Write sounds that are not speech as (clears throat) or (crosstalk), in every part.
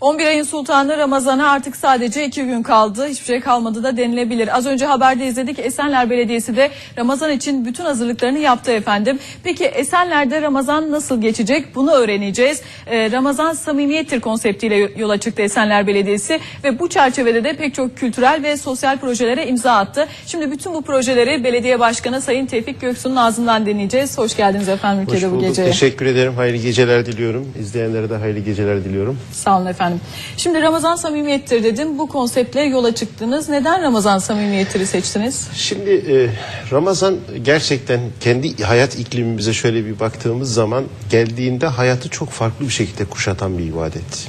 11 ayın sultanı Ramazan'a artık sadece iki gün kaldı. Hiçbir şey kalmadı da denilebilir. Az önce haberde izledik. Esenler Belediyesi de Ramazan için bütün hazırlıklarını yaptı efendim. Peki Esenler'de Ramazan nasıl geçecek? Bunu öğreneceğiz. Ee, Ramazan samimiyettir konseptiyle yola çıktı Esenler Belediyesi ve bu çerçevede de pek çok kültürel ve sosyal projelere imza attı. Şimdi bütün bu projeleri Belediye Başkanı Sayın Tevfik Göksu'nun ağzından dinleyeceğiz. Hoş geldiniz efendim Hoş ülkede bu bulduk. geceye. Teşekkür ederim. Hayırlı geceler diliyorum. İzleyenlere de hayırlı geceler diliyorum. Sağ olun efendim. Şimdi Ramazan samimiyettir dedim. Bu konseptle yola çıktınız. Neden Ramazan samimiyettir'i seçtiniz? Şimdi e, Ramazan gerçekten kendi hayat iklimimize şöyle bir baktığımız zaman geldiğinde hayatı çok farklı bir şekilde kuşatan bir ibadet.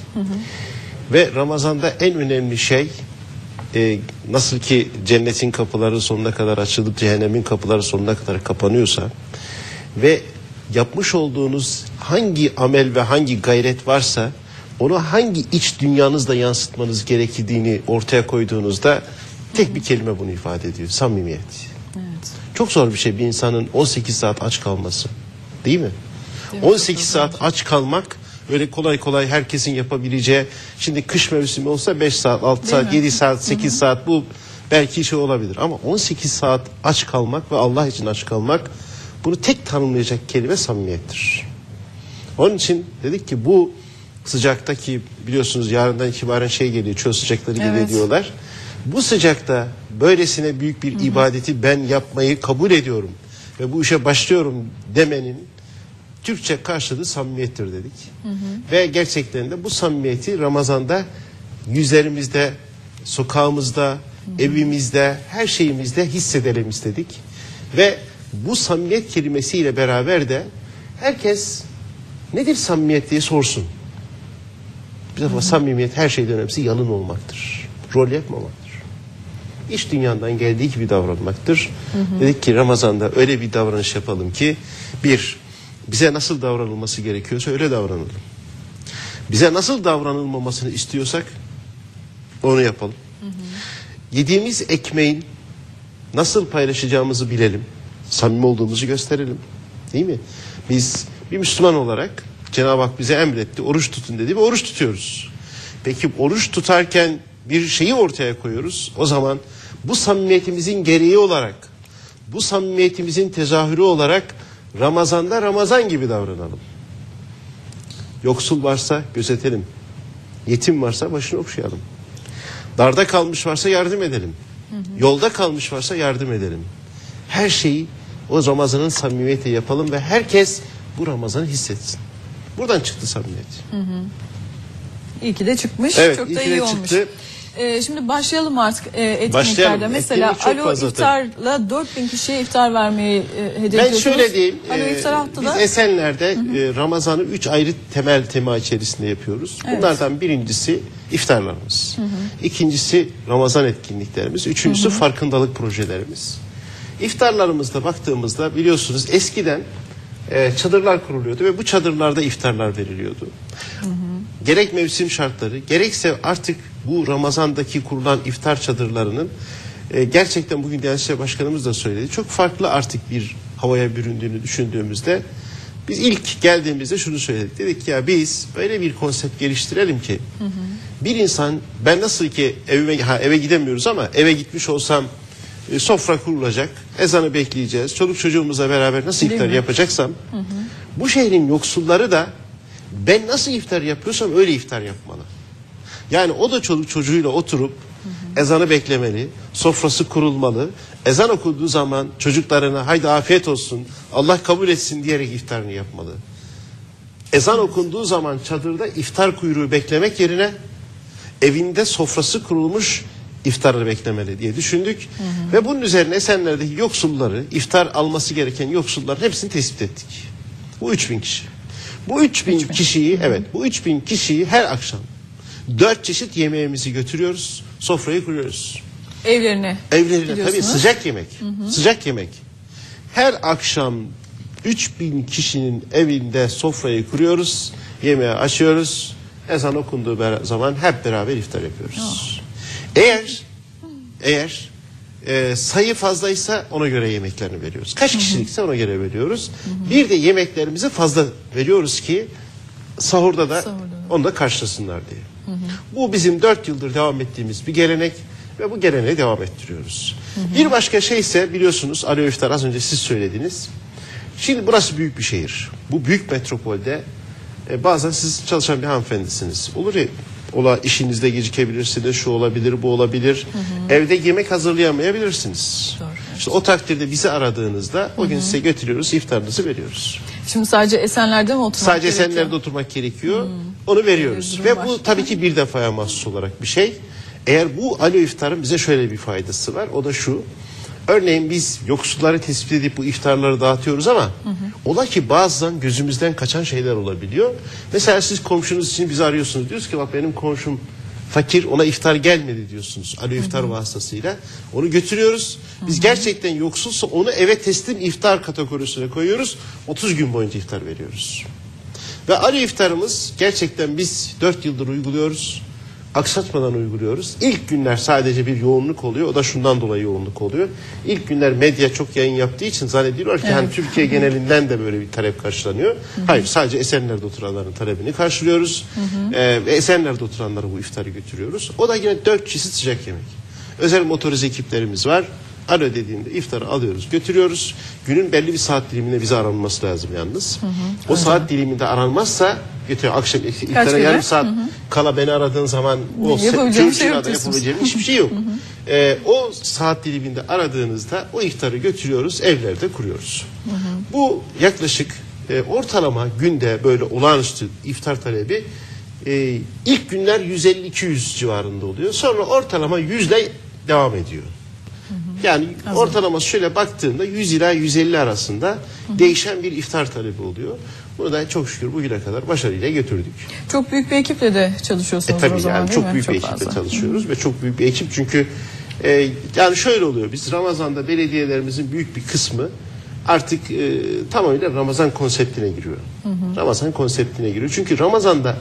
Ve Ramazan'da en önemli şey e, nasıl ki cennetin kapıları sonuna kadar açılıp cehennemin kapıları sonuna kadar kapanıyorsa ve yapmış olduğunuz hangi amel ve hangi gayret varsa onu hangi iç dünyanızda yansıtmanız gerektiğini ortaya koyduğunuzda tek bir kelime bunu ifade ediyor. Samimiyet. Evet. Çok zor bir şey bir insanın 18 saat aç kalması. Değil mi? 18 saat aç kalmak öyle kolay kolay herkesin yapabileceği. Şimdi kış mevsimi olsa 5 saat, 6 saat, mi? 7 saat, 8 saat bu belki şey olabilir. Ama 18 saat aç kalmak ve Allah için aç kalmak bunu tek tanımlayacak kelime samimiyettir. Onun için dedik ki bu sıcaktaki biliyorsunuz yarından itibaren şey geliyor çöl sıcakları geliyor Evet. diyorlar. Bu sıcakta böylesine büyük bir ibadeti ben yapmayı kabul ediyorum ve bu işe başlıyorum demenin Türkçe karşılığı samimiyettir dedik. Ve gerçekten de bu samimiyeti Ramazan'da yüzlerimizde, sokağımızda, evimizde, her şeyimizde hissedelim istedik. Ve bu samimiyet kelimesiyle beraber de herkes nedir samimiyet diye sorsun. Bir defa samimiyet her şeyden önemlisi yanın olmaktır. Rol yapmamaktır. İş dünyandan geldiği gibi davranmaktır. Dedik ki Ramazan'da öyle bir davranış yapalım ki bir, bize nasıl davranılması gerekiyorsa öyle davranalım. Bize nasıl davranılmamasını istiyorsak onu yapalım. Yediğimiz ekmeğin nasıl paylaşacağımızı bilelim. Samimi olduğumuzu gösterelim. Değil mi? Biz bir Müslüman olarak Cenab-ı Hak bize emretti. Oruç tutun dedi ve oruç tutuyoruz. Peki oruç tutarken bir şeyi ortaya koyuyoruz. O zaman bu samimiyetimizin gereği olarak, bu samimiyetimizin tezahürü olarak Ramazan'da Ramazan gibi davranalım. Yoksul varsa gözetelim. Yetim varsa başını okşayalım. Darda kalmış varsa yardım edelim. Yolda kalmış varsa yardım edelim. Her şeyi o Ramazan'ın samimiyeti yapalım ve herkes bu Ramazan'ı hissetsin. Buradan çıktı samimiyet. İyi ki de çıkmış. Evet, Çok iyi da iyi olmuş. çıktı. Ee, şimdi başlayalım artık e, etkinliklerde. Mesela Etkinlik Alo İftar'la 4000 kişiye iftar vermeyi e, hedefliyorsunuz. Ben şöyle diyeyim. Alo e, İftar haftada. biz Esenler'de e, Ramazan'ı üç ayrı temel tema içerisinde yapıyoruz. Evet. Bunlardan birincisi iftarlarımız. İkincisi Ramazan etkinliklerimiz. Üçüncüsü farkındalık projelerimiz. İftarlarımızda baktığımızda biliyorsunuz eskiden e, çadırlar kuruluyordu ve bu çadırlarda iftarlar veriliyordu. Gerek mevsim şartları gerekse artık bu Ramazan'daki kurulan iftar çadırlarının e, gerçekten bugün Diyanet Başkanımız da söyledi. Çok farklı artık bir havaya büründüğünü düşündüğümüzde biz ilk geldiğimizde şunu söyledik. Dedik ki ya biz böyle bir konsept geliştirelim ki bir insan ben nasıl ki evime ha, eve gidemiyoruz ama eve gitmiş olsam e, sofra kurulacak, ezanı bekleyeceğiz. Çoluk çocuğumuzla beraber nasıl Değil iftar mi? yapacaksam bu şehrin yoksulları da ben nasıl iftar yapıyorsam öyle iftar yapmalı. Yani o da çoluk çocuğuyla oturup ezanı beklemeli, sofrası kurulmalı. Ezan okunduğu zaman çocuklarına haydi afiyet olsun, Allah kabul etsin diyerek iftarını yapmalı. Ezan okunduğu zaman çadırda iftar kuyruğu beklemek yerine evinde sofrası kurulmuş iftarı beklemeli diye düşündük. Ve bunun üzerine Esenler'deki yoksulları, iftar alması gereken yoksulların hepsini tespit ettik. Bu 3000 kişi. Bu 3000 kişiyi, evet bu 3000 kişiyi her akşam dört çeşit yemeğimizi götürüyoruz, sofrayı kuruyoruz. Evlerine. Evlerine tabii sıcak yemek. Sıcak yemek. Her akşam 3000 kişinin evinde sofrayı kuruyoruz. Yemeği açıyoruz. Ezan okunduğu zaman hep beraber iftar yapıyoruz. Eğer eğer e, sayı fazlaysa ona göre yemeklerini veriyoruz. Kaç kişilikse ona göre veriyoruz. Bir de yemeklerimizi fazla veriyoruz ki sahurda da Sahurda da. onu da karşılasınlar diye. Bu bizim dört yıldır devam ettiğimiz bir gelenek ve bu geleneği devam ettiriyoruz. Bir başka şey ise biliyorsunuz Ali Öfter az önce siz söylediniz. Şimdi burası büyük bir şehir. Bu büyük metropolde e, bazen siz çalışan bir hanımefendisiniz. Olur ya ola işinizde gecikebilirsiniz, şu olabilir, bu olabilir. Evde yemek hazırlayamayabilirsiniz. Doğru, İşte o takdirde bizi aradığınızda o gün size götürüyoruz, iftarınızı veriyoruz. Şimdi sadece Esenler'de mi oturmak Sadece gerekiyor? senlerde oturmak gerekiyor. Onu veriyoruz. Ve bu var. tabii ki bir defaya mahsus olarak bir şey. Eğer bu alo iftarın bize şöyle bir faydası var. O da şu. Örneğin biz yoksulları tespit edip bu iftarları dağıtıyoruz ama ola ki bazen gözümüzden kaçan şeyler olabiliyor. Mesela siz komşunuz için bizi arıyorsunuz. Diyoruz ki bak benim komşum fakir ona iftar gelmedi diyorsunuz. Alo iftar vasıtasıyla. Onu götürüyoruz. Biz gerçekten yoksulsa onu eve teslim iftar kategorisine koyuyoruz. 30 gün boyunca iftar veriyoruz. Ve Ali iftarımız gerçekten biz 4 yıldır uyguluyoruz. Aksatmadan uyguluyoruz. İlk günler sadece bir yoğunluk oluyor. O da şundan dolayı yoğunluk oluyor. İlk günler medya çok yayın yaptığı için zannediyorlar ki hani Türkiye genelinden de böyle bir talep karşılanıyor. Hayır sadece Esenler'de oturanların talebini karşılıyoruz. Ee, ve Esenler'de oturanlara bu iftarı götürüyoruz. O da yine 4 çeşit sıcak yemek. Özel motorize ekiplerimiz var. Alo dediğinde iftarı alıyoruz, götürüyoruz. Günün belli bir saat diliminde bize aranması lazım yalnız. O saat diliminde aranmazsa götürüyor. Akşam iftara gibi? yarım saat kala beni aradığın zaman o Yapabileceğim şey yok yapabileceğim hiçbir şey yok. Ee, o saat diliminde aradığınızda o iftarı götürüyoruz, evlerde kuruyoruz. Bu yaklaşık e, ortalama günde böyle olağanüstü iftar talebi e, ilk günler 150-200 civarında oluyor. Sonra ortalama 100 ile devam ediyor. Yani ortalaması şöyle baktığında 100 ila 150 arasında değişen bir iftar talebi oluyor. Bunu da çok şükür bugüne kadar başarıyla götürdük. Çok büyük bir ekiple de çalışıyorsunuz E tabii o zaman yani çok mi? büyük bir ekiple fazla. çalışıyoruz ve çok büyük bir ekip çünkü e, yani şöyle oluyor biz Ramazan'da belediyelerimizin büyük bir kısmı artık e, tamamıyla Ramazan konseptine giriyor. Ramazan konseptine giriyor. Çünkü Ramazan'da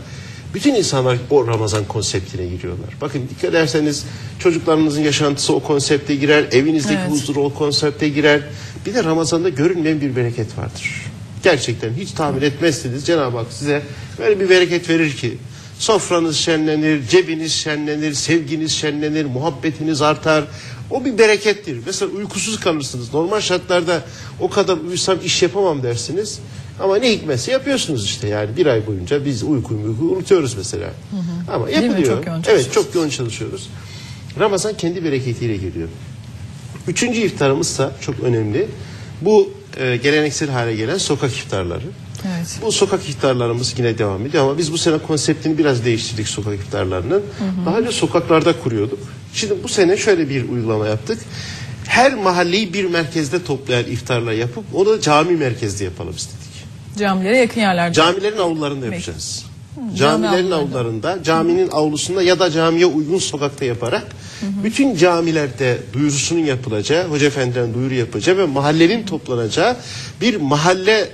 bütün insanlar o Ramazan konseptine giriyorlar. Bakın dikkat ederseniz çocuklarınızın yaşantısı o konsepte girer, evinizdeki Evet. huzur o konsepte girer. Bir de Ramazan'da görünmeyen bir bereket vardır. Gerçekten hiç tahmin etmezsiniz Cenab-ı Hak size böyle bir bereket verir ki sofranız şenlenir, cebiniz şenlenir, sevginiz şenlenir, muhabbetiniz artar. O bir berekettir. Mesela uykusuz kalırsınız. Normal şartlarda o kadar uyusam iş yapamam dersiniz. Ama ne hikmetse yapıyorsunuz işte yani bir ay boyunca biz uykuyu uykuyu unutuyoruz mesela. Ama Değil mi? yapılıyor. Çok yoğun evet çok yoğun çalışıyoruz. Ramazan kendi bereketiyle geliyor. Üçüncü iftarımızsa çok önemli. Bu e, geleneksel hale gelen sokak iftarları. Evet. Bu sokak iftarlarımız yine devam ediyor ama biz bu sene konseptini biraz değiştirdik sokak iftarlarının. Daha önce sokaklarda kuruyorduk. Şimdi bu sene şöyle bir uygulama yaptık. Her mahalleyi bir merkezde toplayan iftarlar yapıp onu da cami merkezde yapalım istedik. Camilere yakın yerlerde. Camilerin avlularında yapacağız. cami Camilerin avlularında. caminin avlusunda ya da camiye uygun sokakta yaparak bütün camilerde duyurusunun yapılacağı, hoca efendiden duyuru yapacağı ve mahallenin toplanacağı bir mahalle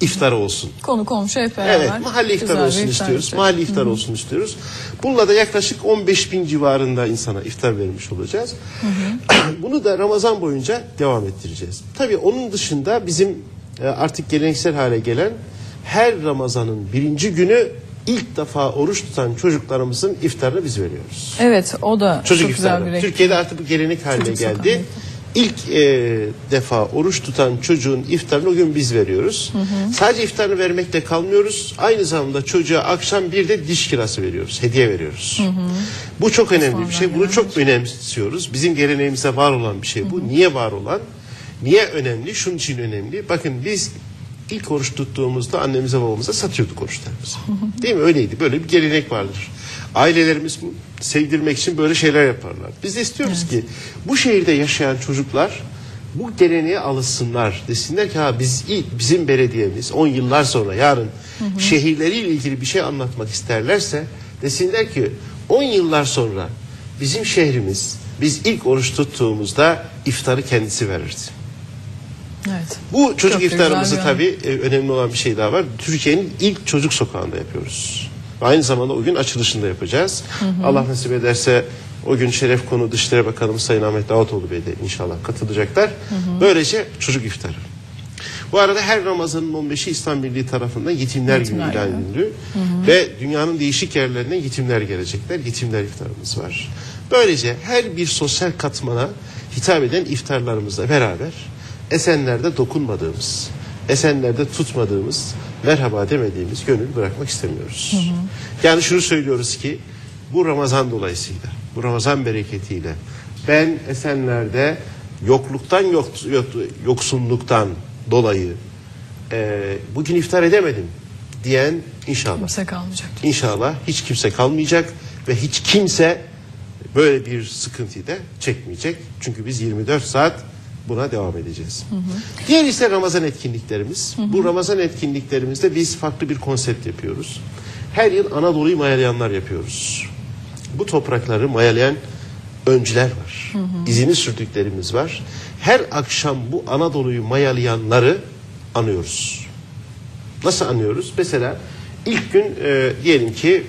iftarı olsun. Konu komşu hep beraber. Evet, mahalle iftarı güzel olsun iftar istiyoruz. yapacak. Mahalle iftarı olsun istiyoruz. Bununla da yaklaşık 15 bin civarında insana iftar vermiş olacağız. (clears throat) Bunu da Ramazan boyunca devam ettireceğiz. Tabii onun dışında bizim artık geleneksel hale gelen her Ramazan'ın birinci günü ilk defa oruç tutan çocuklarımızın iftarını biz veriyoruz. Evet o da Çocuk çok güzel bir. Türkiye'de artık bu gelenek haline Çocuk geldi. sokağında. İlk e, defa oruç tutan çocuğun iftarını o gün biz veriyoruz. Sadece iftarını vermekle kalmıyoruz. Aynı zamanda çocuğa akşam bir de diş kirası veriyoruz. Hediye veriyoruz. Bu çok önemli bir şey. Bunu çok önemsiyoruz. Bizim geleneğimize var olan bir şey bu. Niye var olan? Niye önemli? Şunun için önemli. Bakın biz ilk oruç tuttuğumuzda annemize babamıza satıyorduk oruçlarımızı. (laughs) Değil mi? Öyleydi. Böyle bir gelenek vardır. Ailelerimiz sevdirmek için böyle şeyler yaparlar. Biz de istiyoruz ki bu şehirde yaşayan çocuklar bu geleneğe alışsınlar. Desinler ki ha biz ilk bizim belediyemiz 10 yıllar sonra yarın şehirleriyle ilgili bir şey anlatmak isterlerse desinler ki 10 yıllar sonra bizim şehrimiz biz ilk oruç tuttuğumuzda iftarı kendisi verirdi. Evet. Bu çocuk Çok iftarımızı tabii e, önemli olan bir şey daha var. Türkiye'nin ilk çocuk sokağında yapıyoruz. Aynı zamanda o gün açılışında yapacağız. Allah nasip ederse o gün şeref konu Dışişleri Bakanımız Sayın Ahmet Davutoğlu Bey de inşallah katılacaklar. Böylece çocuk iftarı. Bu arada her Ramazan'ın 15'i İslam Birliği tarafından Yetimler, Yetimler Günü ilan ediliyor. Ve dünyanın değişik yerlerinden yetimler gelecekler. Yetimler iftarımız var. Böylece her bir sosyal katmana hitap eden iftarlarımızla beraber Esenler'de dokunmadığımız, Esenler'de tutmadığımız, merhaba demediğimiz gönül bırakmak istemiyoruz. Yani şunu söylüyoruz ki bu Ramazan dolayısıyla, bu Ramazan bereketiyle ben Esenler'de yokluktan yok, yok- yoksunluktan dolayı e, bugün iftar edemedim diyen inşallah. Kimse kalmayacak. İnşallah hiç kimse kalmayacak ve hiç kimse böyle bir sıkıntıyı da çekmeyecek. Çünkü biz 24 saat buna devam edeceğiz. Diğer ise Ramazan etkinliklerimiz. Bu Ramazan etkinliklerimizde biz farklı bir konsept yapıyoruz. Her yıl Anadolu'yu mayalayanlar yapıyoruz. Bu toprakları mayalayan öncüler var. İzini sürdüklerimiz var. Her akşam bu Anadolu'yu mayalayanları anıyoruz. Nasıl anlıyoruz? Mesela ilk gün e, diyelim ki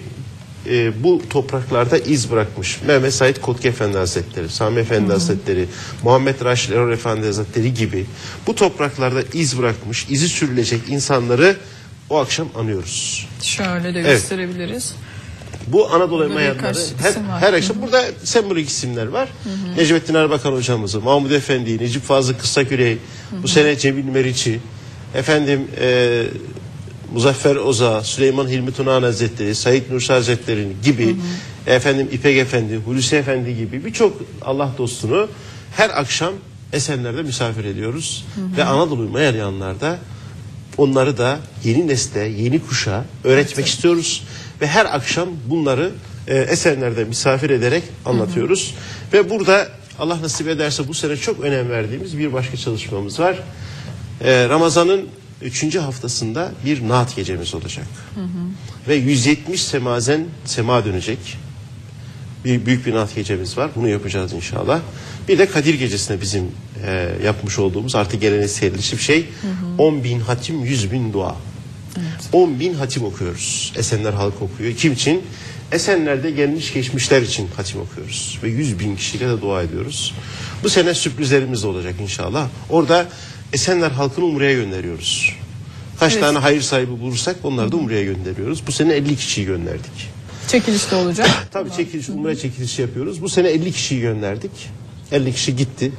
e, bu topraklarda iz bırakmış Mehmet Said Kotki Efendi Hazretleri, Sami Efendi Hazretleri, Muhammed Raşid Erol Efendi Hazretleri gibi bu topraklarda iz bırakmış, izi sürülecek insanları o akşam anıyoruz. Şöyle de Evet. gösterebiliriz. Bu Anadolu Burada mayanları birkaç her, her akşam burada sembolik isimler var. Necmettin Erbakan hocamızı, Mahmud Efendi, Necip Fazıl Kıssakürey, bu sene Cemil Meriç'i, efendim e, Muzaffer Oza, Süleyman Hilmi Tunahan Hazretleri, Said Nursi Hazretleri gibi, efendim İpek Efendi, Hulusi Efendi gibi birçok Allah dostunu her akşam Esenler'de misafir ediyoruz. Ve Anadolu'yu mayalayanlarda onları da yeni nesle, yeni kuşa öğretmek istiyoruz ve her akşam bunları e, eserlerde misafir ederek anlatıyoruz. Ve burada Allah nasip ederse bu sene çok önem verdiğimiz bir başka çalışmamız var. E, Ramazan'ın üçüncü haftasında bir naat gecemiz olacak. Ve 170 semazen sema dönecek bir büyük bir naat gecemiz var. Bunu yapacağız inşallah. Bir de Kadir Gecesi'ne bizim e, yapmış olduğumuz artık geleneksel bir şey. 10 bin hatim, 100 bin dua. 10 bin hatim okuyoruz. Esenler halk okuyor. Kim için? Esenler'de gelmiş geçmişler için hatim okuyoruz. Ve 100 bin kişiyle de dua ediyoruz. Bu sene sürprizlerimiz de olacak inşallah. Orada Esenler halkını Umre'ye gönderiyoruz. Kaç Evet. tane hayır sahibi bulursak onları da Umre'ye gönderiyoruz. Bu sene 50 kişiyi gönderdik. Çekiliş de olacak. (coughs) Tabii çekiliş, umre çekilişi yapıyoruz. Bu sene 50 kişiyi gönderdik. 50 kişi gitti.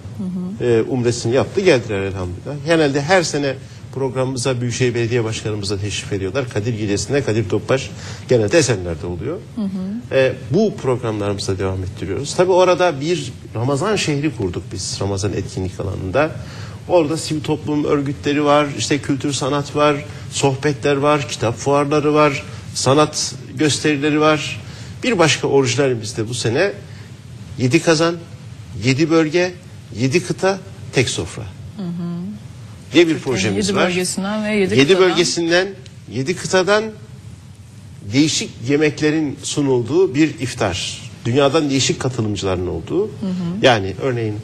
Ee, umresini yaptı geldiler elhamdülillah. Genelde her sene programımıza Büyükşehir Belediye Başkanımız da teşrif ediyorlar. Kadir Gecesi'nde Kadir Topbaş genelde Esenler'de oluyor. Ee, bu programlarımıza devam ettiriyoruz. Tabii orada bir Ramazan şehri kurduk biz Ramazan etkinlik alanında. Orada sivil toplum örgütleri var, işte kültür sanat var, sohbetler var, kitap fuarları var, sanat gösterileri var. Bir başka orijinalimiz de bu sene 7 kazan, 7 bölge, 7 kıta, tek sofra. diye bir projemiz 7 var. bölgesinden ve 7 7 bölgesinden, 7 kıtadan değişik yemeklerin sunulduğu bir iftar. Dünyadan değişik katılımcıların olduğu. Yani örneğin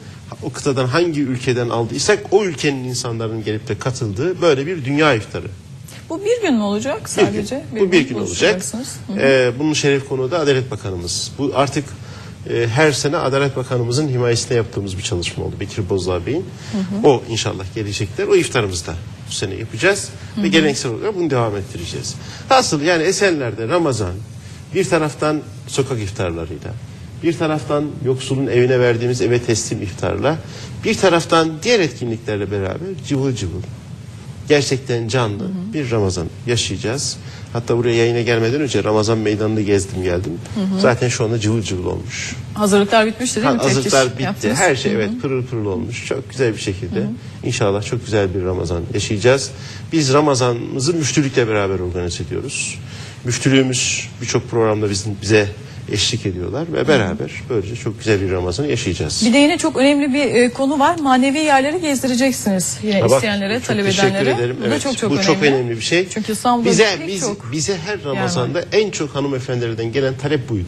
o kıtadan hangi ülkeden aldıysak o ülkenin insanların gelip de katıldığı böyle bir dünya iftarı. Bu bir gün mü olacak Bir sadece? gün. Bu bir gün olacak. buluşacaksınız. Hı. Ee, bunun şeref konuğu da Adalet Bakanımız. Bu artık e, her sene Adalet Bakanımızın himayesinde yaptığımız bir çalışma oldu. Bekir Bozdağ Bey'in. O inşallah gelecekler. O iftarımızda bu sene yapacağız. Ve geleneksel olarak bunu devam ettireceğiz. Asıl yani Esenler'de Ramazan bir taraftan sokak iftarlarıyla, bir taraftan yoksulun evine verdiğimiz eve teslim iftarla, bir taraftan diğer etkinliklerle beraber cıvıl cıvıl, gerçekten canlı bir Ramazan yaşayacağız. Hatta buraya yayına gelmeden önce Ramazan meydanını gezdim geldim. Zaten şu anda cıvıl cıvıl olmuş. Hazırlıklar bitmişti değil mi? Ha, Teftiş Hazırlıklar bitti. yaptınız. Her şey evet pırıl pırıl olmuş. Çok güzel bir şekilde. İnşallah çok güzel bir Ramazan yaşayacağız. Biz Ramazanımızı müftülükle beraber organize ediyoruz. Müftülüğümüz birçok programda bizim, bize eşlik ediyorlar ve beraber böylece çok güzel bir Ramazan yaşayacağız. Bir de yine çok önemli bir e, konu var. Manevi yerleri gezdireceksiniz. Yine Ha bak, isteyenlere, çok talep teşekkür edenlere. ederim. Bu da Evet, çok çok bu önemli. çok önemli bir şey. Çünkü İstanbul'da bize biz, çok bize her Ramazan'da en çok hanımefendilerden gelen talep buydu.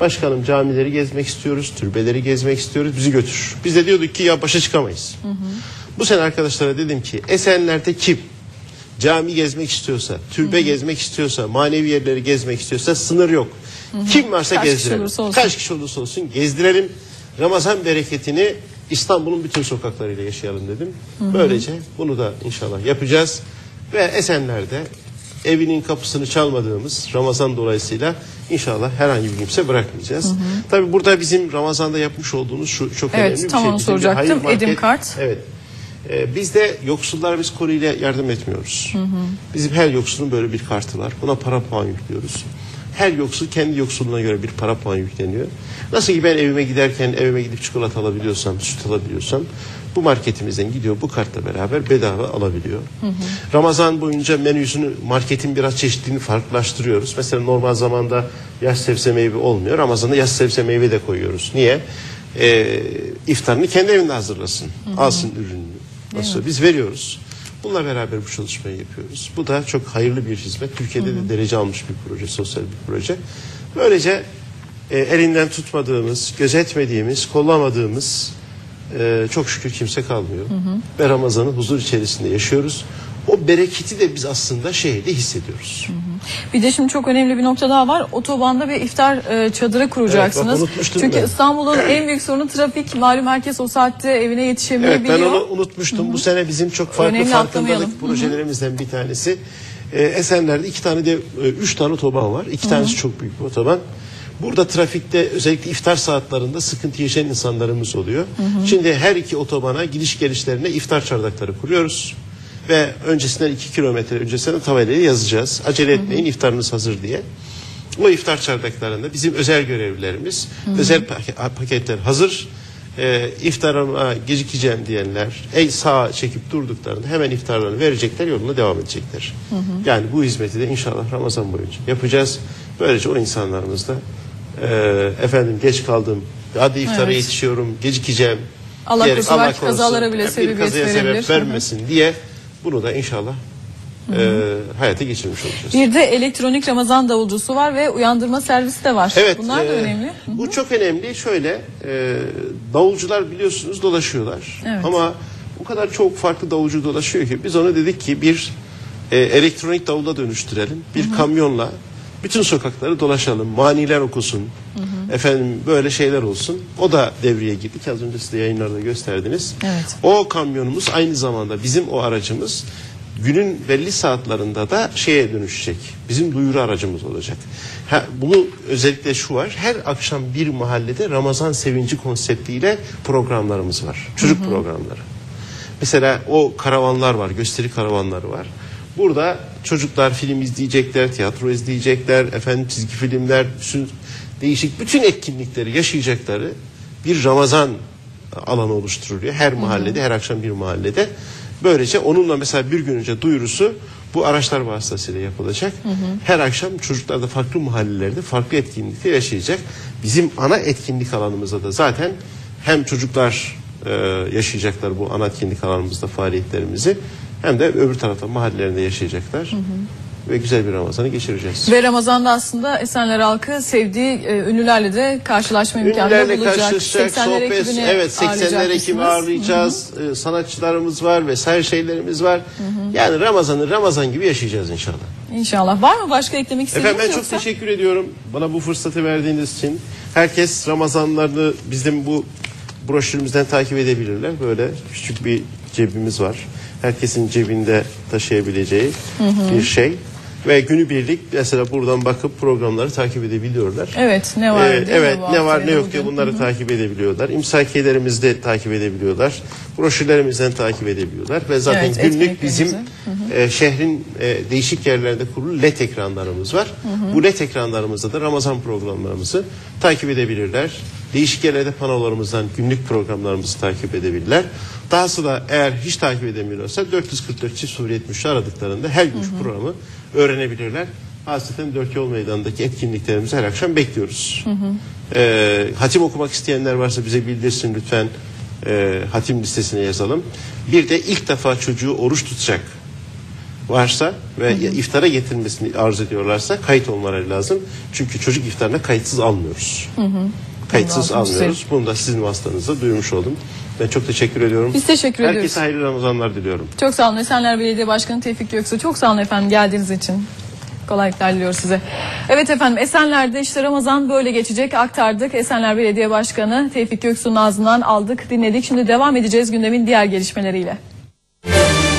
Başkanım camileri gezmek istiyoruz, türbeleri gezmek istiyoruz, bizi götür. Biz de diyorduk ki ya başa çıkamayız. Bu sene arkadaşlara dedim ki Esenler'de kim cami gezmek istiyorsa, türbe gezmek istiyorsa, manevi yerleri gezmek istiyorsa sınır yok. Kim varsa Kaç kişi gezdirelim. olsun. Kaç kişi olursa olsun gezdirelim. Ramazan bereketini İstanbul'un bütün sokaklarıyla yaşayalım dedim. Böylece bunu da inşallah yapacağız. Ve Esenler'de evinin kapısını çalmadığımız Ramazan dolayısıyla inşallah herhangi bir kimse bırakmayacağız. Tabii burada bizim Ramazan'da yapmış olduğumuz şu çok Evet, önemli bir tam şey. Bizim bir soracaktım. market- Edim kart. Evet. Ee, biz de yoksullara biz koluyla yardım etmiyoruz. Bizim her yoksulun böyle bir kartı var. Buna para puan yüklüyoruz. Her yoksul kendi yoksulluğuna göre bir para puan yükleniyor. Nasıl ki ben evime giderken evime gidip çikolata alabiliyorsam, süt alabiliyorsam bu marketimizden gidiyor bu kartla beraber bedava alabiliyor. Ramazan boyunca menüsünü marketin biraz çeşitliliğini farklılaştırıyoruz. Mesela normal zamanda yaş sebze meyve olmuyor. Ramazan'da yaş sebze meyve de koyuyoruz. Niye? Ee, iftarını kendi evinde hazırlasın. Alsın ürününü. Nasıl? Biz veriyoruz. Bununla beraber bu çalışmayı yapıyoruz. Bu da çok hayırlı bir hizmet. Türkiye'de de derece almış bir proje, sosyal bir proje. Böylece e, elinden tutmadığımız, gözetmediğimiz, kollamadığımız e, çok şükür kimse kalmıyor. Ve Ramazan'ı huzur içerisinde yaşıyoruz. O bereketi de biz aslında şehirde hissediyoruz. Bir de şimdi çok önemli bir nokta daha var. Otobanda bir iftar e, çadırı kuracaksınız. Evet, bak Çünkü. İstanbul'un en büyük sorunu trafik. Malum herkes o saatte evine Evet yetişemeyebiliyor. ben onu unutmuştum. Bu sene bizim çok farklı Önemli, farkındalık projelerimizden bir tanesi. Ee, Esenler'de iki tane de e, üç tane otoban var. İki tanesi çok büyük bir otoban. Burada trafikte özellikle iftar saatlerinde sıkıntı yaşayan insanlarımız oluyor. Şimdi her iki otobana gidiş gelişlerine iftar çardakları kuruyoruz. Ve öncesinden iki kilometre öncesinden tabelaya yazacağız. Acele etmeyin iftarınız hazır diye. O iftar çardaklarında bizim özel görevlilerimiz özel pak- paketler hazır. E, iftarıma gecikeceğim diyenler el sağa çekip durduklarında hemen iftarlarını verecekler yoluna devam edecekler. Yani bu hizmeti de inşallah Ramazan boyunca yapacağız. Böylece o insanlarımız da e, efendim geç kaldım hadi iftara Evet. yetişiyorum gecikeceğim Allah korusun, belki korusun, kazalara bile bir sebebiyet kazaya verebilir. sebep vermesin diye bunu da inşallah e, hayata geçirmiş olacağız. Bir de elektronik Ramazan davulcusu var ve uyandırma servisi de var. Evet. Bunlar da e, önemli. Bu çok önemli. Şöyle e, davulcular biliyorsunuz dolaşıyorlar. Evet. Ama o kadar çok farklı davulcu dolaşıyor ki biz ona dedik ki bir e, elektronik davula dönüştürelim. Bir kamyonla bütün sokakları dolaşalım. Maniler okusun. Efendim böyle şeyler olsun. O da devreye girdik. Az önce size yayınlarda gösterdiniz. Evet. O kamyonumuz aynı zamanda bizim o aracımız günün belli saatlerinde da şeye dönüşecek. Bizim duyuru aracımız olacak. Ha, bunu özellikle şu var. Her akşam bir mahallede Ramazan sevinci konseptiyle programlarımız var. Çocuk programları. Mesela o karavanlar var, gösteri karavanları var. Burada çocuklar film izleyecekler, tiyatro izleyecekler, efendim çizgi filmler, değişik bütün etkinlikleri yaşayacakları bir Ramazan alanı oluşturuluyor. Her mahallede, her akşam bir mahallede. Böylece onunla mesela bir gün önce duyurusu bu araçlar vasıtasıyla yapılacak. Her akşam çocuklar da farklı mahallelerde farklı etkinlikte yaşayacak. Bizim ana etkinlik alanımızda da zaten hem çocuklar e, yaşayacaklar bu ana etkinlik alanımızda faaliyetlerimizi hem de öbür tarafta mahallelerinde yaşayacaklar. Ve güzel bir Ramazan'ı geçireceğiz. Ve Ramazan'da aslında Esenler halkı sevdiği e, ünlülerle de karşılaşma imkanı Ünlülerle bulacak. karşılaşacak, 80'ler sohbet, ekibini evet 80'ler ekibi ağırlayacağız. Ee, sanatçılarımız var vesaire şeylerimiz var. Yani Ramazan'ı Ramazan gibi yaşayacağız inşallah. İnşallah. Var mı başka eklemek istediğiniz Efendim ben çok yoksa? teşekkür ediyorum bana bu fırsatı verdiğiniz için. Herkes Ramazanlarını bizim bu broşürümüzden takip edebilirler. Böyle küçük bir cebimiz var. Herkesin cebinde taşıyabileceği bir şey. Ve günübirlik mesela buradan bakıp programları takip edebiliyorlar. Evet ne var Ee, değil evet ne var ne yok diye bugün? bunları takip edebiliyorlar. İmsakiyelerimizi de takip edebiliyorlar. Broşürlerimizden takip edebiliyorlar. Ve zaten Evet, günlük bizim e, şehrin e, değişik yerlerinde kurulu led ekranlarımız var. Bu led ekranlarımızda da Ramazan programlarımızı takip edebilirler. Değişik yerlerde panolarımızdan günlük programlarımızı takip edebilirler. Dahası da eğer hiç takip edemiyorlarsa 444 çift 073 aradıklarında her gün şu programı öğrenebilirler. Hasreten Dört Yol Meydanı'ndaki etkinliklerimizi her akşam bekliyoruz. Ee, hatim okumak isteyenler varsa bize bildirsin lütfen. Ee, hatim listesine yazalım. Bir de ilk defa çocuğu oruç tutacak varsa ve iftara getirmesini arzu ediyorlarsa kayıt olmaları lazım. Çünkü çocuk iftarına kayıtsız almıyoruz. Kayıtsız Altıncı almıyoruz. Bunu da sizin vasıtanızda duymuş oldum. Ben çok teşekkür ediyorum. Biz teşekkür Herkese ediyoruz. Herkese hayırlı Ramazanlar diliyorum. Çok sağ olun. Esenler Belediye Başkanı Tevfik Göksu. Çok sağ olun efendim geldiğiniz için. Kolaylıklar diliyoruz size. Evet efendim Esenler'de işte Ramazan böyle geçecek aktardık. Esenler Belediye Başkanı Tevfik Göksu'nun ağzından aldık dinledik. Şimdi devam edeceğiz gündemin diğer gelişmeleriyle.